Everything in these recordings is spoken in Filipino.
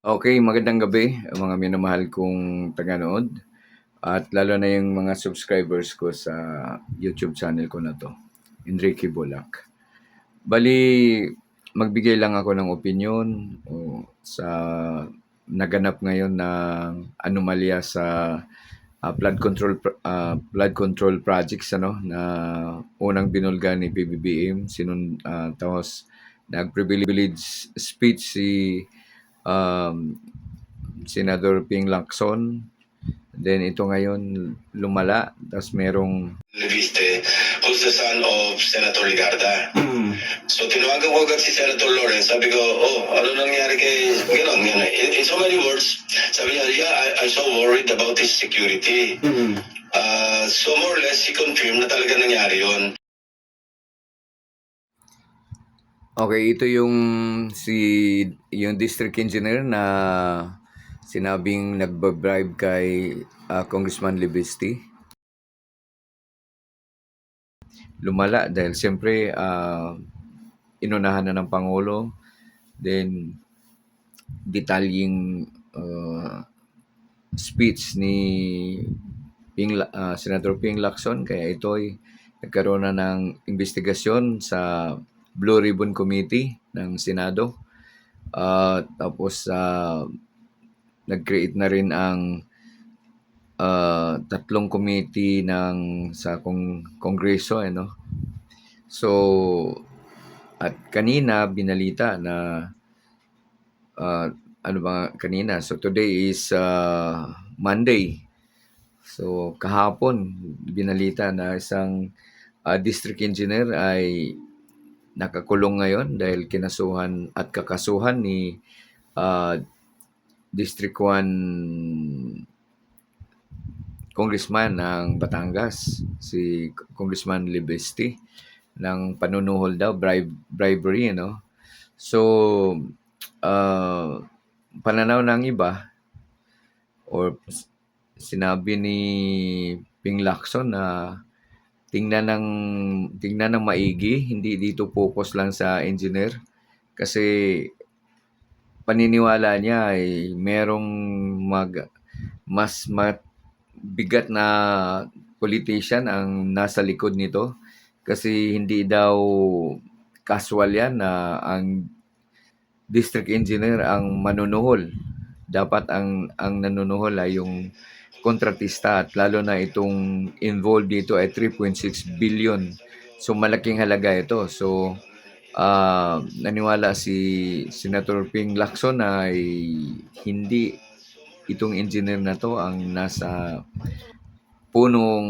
Okay, magandang gabi mga minamahal kong taganood at lalo na yung mga subscribers ko sa YouTube channel ko na to, Enrique Bolak. Bali, magbigay lang ako ng opinion o sa naganap ngayon ng anomalya sa ah, flood control pr- ah, flood control projects ano na unang binulga ni PBBM sinun ah, tapos nag-privilege speech si um, Senador Ping Lacson. Then ito ngayon lumala, tapos merong Leviste, who's the son of Senator Ligarda. Mm. So tinawagan ko agad si Senator Lawrence. Sabi ko, oh, ano nangyari kay... Ganon, ganon. In, in so many words, sabi niya, yeah, I, I'm so worried about his security. Mm. Uh, so more or less, he confirmed na talaga nangyari yon. Okay, ito yung si yung district engineer na sinabing nagbabribe kay ah, Congressman Libisti. Lumala dahil siyempre ah, inunahan na ng Pangulo. Then detalyeng ah, speech ni Ping, ah, Senator Ping Lacson kaya ito'y nagkaroon na ng investigasyon sa Blue Ribbon Committee ng Senado. Ah, tapos ah, nag-create na rin ang ah, tatlong committee ng sa kong kongreso ano. So at kanina binalita na ah, ano ba kanina so today is ah, Monday. So kahapon binalita na isang ah, district engineer ay nakakulong ngayon dahil kinasuhan at kakasuhan ni ah, District 1 Congressman ng Batangas, si Congressman Libesti, ng panunuhol daw, bribe, bribery, no? So, ah, pananaw ng iba, or sinabi ni Ping Lacson na tingnan ng tingnan ng maigi, hindi dito focus lang sa engineer. Kasi paniniwala niya ay merong mag mas bigat na politician ang nasa likod nito. Kasi hindi daw casual yan na ang district engineer ang manunuhol. Dapat ang ang nanunuhol ay yung kontratista at lalo na itong involved dito ay 3.6 billion. So malaking halaga ito. So ah, naniwala si Senator Ping Lacson na ay hindi itong engineer na to ang nasa punong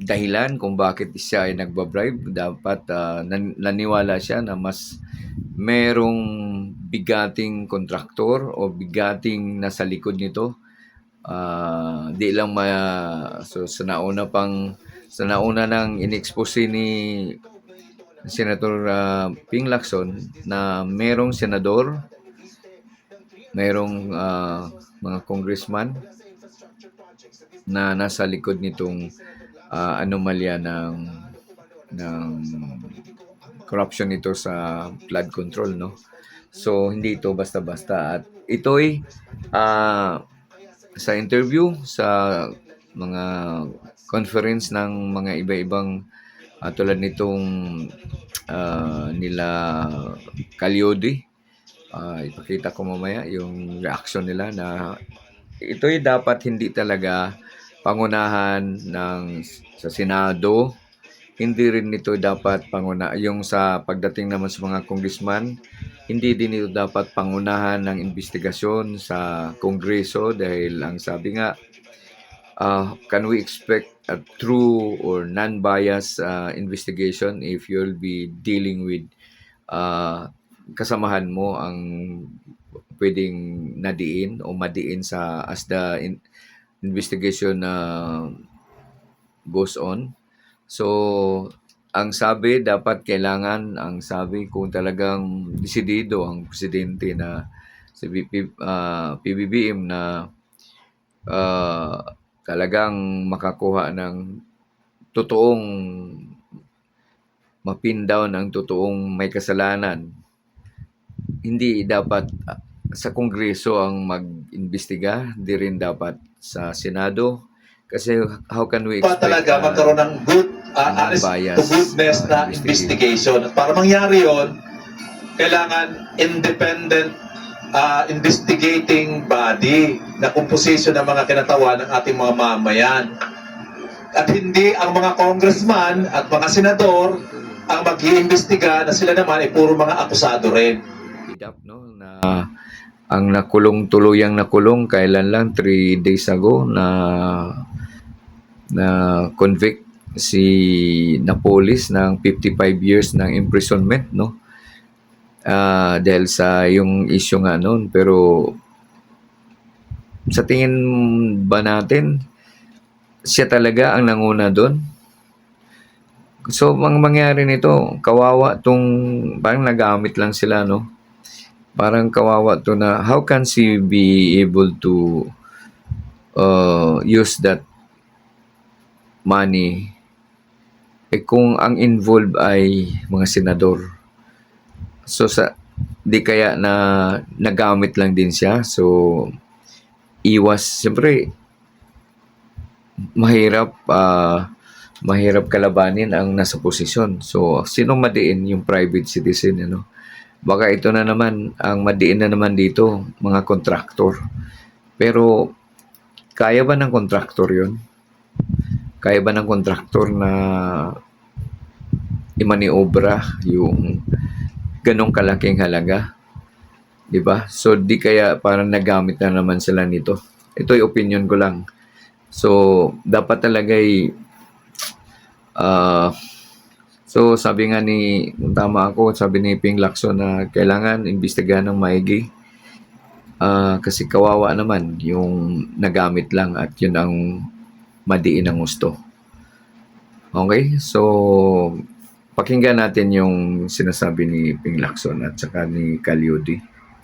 dahilan kung bakit siya ay nagbabribe. Dapat nan- naniwala siya na mas merong bigating kontraktor o bigating nasa likod nito. Ah, di lang ma so sa nauna pang sa nauna nang inexpose ni Senator ah, Ping Lacson na merong senador, merong ah, mga congressman na nasa likod nitong ah, anomalya ng ng corruption nito sa flood control no. So hindi ito basta-basta at ito'y ah, sa interview sa mga conference ng mga iba-ibang ah, tulad nitong ah, nila Calyodi Ah, ipakita ko mamaya yung reaction nila na ito'y dapat hindi talaga pangunahan ng sa Senado. Hindi rin ito dapat panguna yung sa pagdating naman sa mga congressman, hindi din ito dapat pangunahan ng investigasyon sa Kongreso dahil ang sabi nga uh, can we expect a true or non-biased uh, investigation if you'll be dealing with uh, kasamahan mo ang pwedeng nadiin o madiin sa as the in- investigation na goes on. So, ang sabi dapat kailangan ang sabi kung talagang desidido ang presidente na si BP, ah, PBBM na ah, talagang makakuha ng totoong mapin down ang totoong may kasalanan hindi dapat sa Kongreso ang mag-imbestiga, di rin dapat sa Senado. Kasi how can we pa expect talaga uh, magkaroon ng good, uh, honest to goodness uh, na investigation. At para mangyari yon, kailangan independent uh, investigating body na komposisyon ng mga kinatawan ng ating mga mamayan. At hindi ang mga congressman at mga senador ang mag iimbestiga na sila naman ay puro mga akusado rin. up, no? Na ang nakulong tuluyang nakulong kailan lang 3 days ago na na convict si Napolis ng 55 years ng imprisonment no? Ah, dahil sa yung issue nga noon pero sa tingin ba natin siya talaga ang nanguna doon so ang mangyari nito kawawa tong parang nagamit lang sila no? Parang kawawa to na how can she be able to uh, use that money. Eh kung ang involved ay mga senador. So sa di kaya na nagamit lang din siya. So iwas. Siyempre mahirap ah, mahirap kalabanin ang nasa posisyon. So sino madiin yung private citizen ano baka ito na naman ang madiin na naman dito mga kontraktor. Pero kaya ba ng kontraktor yon kaya ba ng kontraktor na imaniobra yung ganong kalaking halaga. 'di ba? So di kaya parang nagamit na naman sila nito. Ito yung opinion ko lang. So dapat talaga ay ah, so sabi nga ni tama ako sabi ni Ping Lacson na kailangan imbestigahan ng maigi. Ah, kasi kawawa naman yung nagamit lang at yun ang madiin ang gusto. Okay? So, pakinggan natin yung sinasabi ni Ping Lacson at saka ni Calyudi.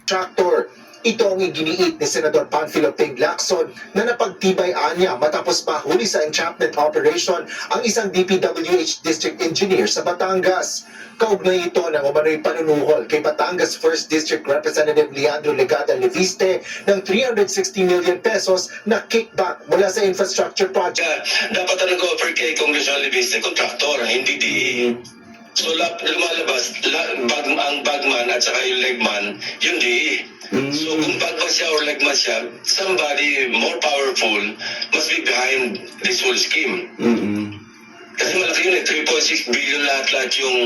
Tractor. Ito ang iginiit ni Senador Panfilo Ping Lacson na napagtibay anya matapos mahuli sa entrapment operation ang isang DPWH district engineer sa Batangas. Kaugnay ito ng umano'y panunuhol kay Batangas 1st District Representative Leandro Legada Leviste ng 360 million pesos na kickback mula sa infrastructure project. Dapat ang nag-offer kay Congressman Leviste, kontraktor, hindi DE. So la- lumalabas, la- bag, ang bagman at saka yung legman, yung DE. So kung bagman siya or legman siya, somebody more powerful must be behind this whole scheme. Kasi malaki yun eh, 3.6 billion lahat-lahat yung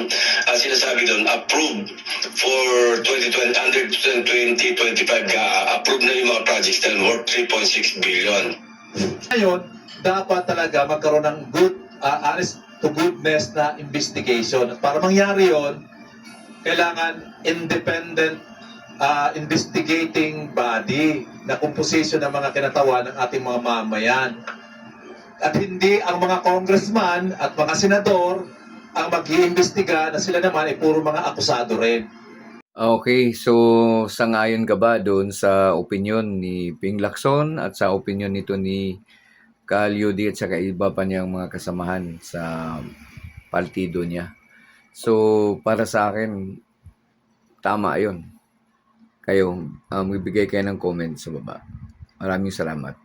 ah, sinasabi doon, approved for 2020, under 2025, ga approved na yung mga projects na worth 3.6 billion. Ngayon, dapat talaga magkaroon ng good, uh, honest to goodness na investigation. At para mangyari yon, kailangan independent uh, investigating body na komposisyon ng mga kinatawan ng ating mga mamayan. At hindi ang mga congressman at mga senador ang mag iimbestiga na sila naman ay puro mga akusado rin. Okay, so sangayon ka ba doon sa opinion ni Ping Lacson at sa opinion nito ni Calyudi at saka iba pa niyang mga kasamahan sa partido niya? So, para sa akin, tama yon. Kayo, um, magbigay kayo ng comment sa baba. Maraming salamat.